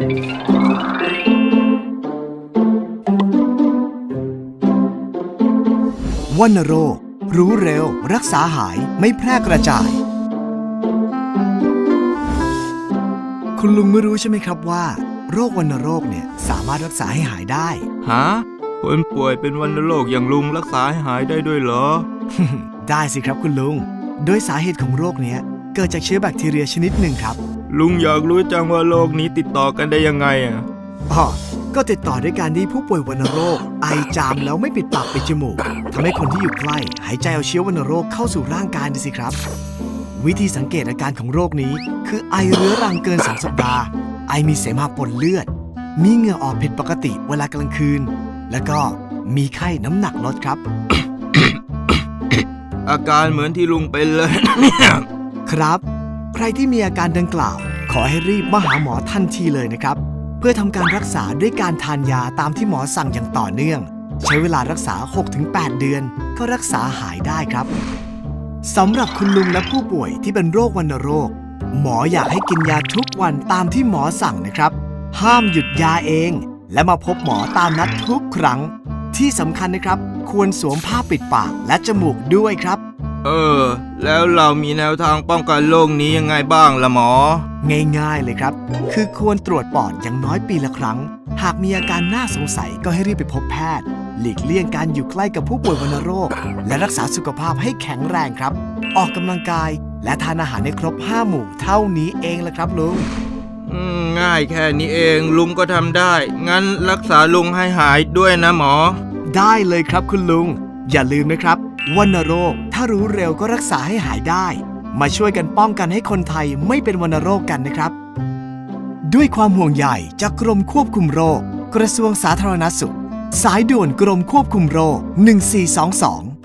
วัณโรค รู้เร็ว รักษาหายไม่แพร่กระจาย คุณลุงไม่รู้ใช่ไหมครับว่า โรควัณโรคเนี่ยสามารถรักษาให้หายได้ ฮะคนป่วยเป็นวัณโรคอย่างลุงรักษาให้หายได้ด้วยเหรอ ได้สิครับคุณลุง โดยสาเหตุของโรคเนี้ยเกิดจากเชื้อแบคทีเรียชนิดหนึ่งครับ ลุงอยากรู้จังว่าโรคนี้ติดต่อกันได้ยังไงอะอ๋อก็ติดต่อด้วยการที่ผู้ป่วยวัณโรค ไอจามแล้วไม่ปิดปากปิดจมูกทำให้คนที่อยู่ใกล้ หายใจเอาเชื้อวัณโรคเข้าสู่ร่างกายนะสิครับ วิธีสังเกตอาการของโรคนี้ คือไอเรื้อรังเกิน2สัปดาห์ ไอมีเสมหะปนเลือด มีเหงื่อออกผิดปกติเวลากลางคืน แล้วก็มีไข้น้ำหนักลดครับ อาการเหมือนที่ลุงเป็นเลย ครับ ใครที่มีอาการดังกล่าว ขอให้รีบมาหาหมอทันทีเลยนะครับ เพื่อทำการรักษาด้วยการทานยาตามที่หมอสั่งอย่างต่อเนื่อง ใช้เวลารักษา 6-8 เดือน ก็รักษาหายได้ครับสำหรับคุณลุงและผู้ป่วยที่เป็นโรควัณโรค หมออยากให้กินยาทุกวันตามที่หมอสั่งนะครับ ห้ามหยุดยาเอง และมาพบหมอตามนัดทุกครั้ง ที่สำคัญนะครับ ควรสวมผ้าปิดปากและจมูกด้วยครับ เออ แล้วเรามีแนวทางป้องกันโรคนี้ยังไงบ้างล่ะหมอ ง่ายๆเลยครับ คือควรตรวจปอดอย่างน้อยปีละครั้ง หากมีอาการน่าสงสัยก็ให้รีบไปพบแพทย์ หลีกเลี่ยงการอยู่ใกล้กับผู้ป่วยวัณโรค และรักษาสุขภาพให้แข็งแรงครับ ออกกำลังกาย และทานอาหารให้ครบ 5 หมู่เท่านี้เองละครับลุงอืมง่ายแค่นี้เองลุงก็ทำได้ งั้นรักษาลุงให้หายด้วยนะหมอ ได้เลยครับคุณลุง อย่าลืมนะครับวัณโรค ถ้ารู้เร็วก็รักษาให้หายได้ มาช่วยกันป้องกันให้คนไทยไม่เป็นวัณโรคกันนะครับ ด้วยความห่วงใยจากกรมควบคุมโรค กระทรวงสาธารณสุข สายด่วนกรมควบคุมโรค 1422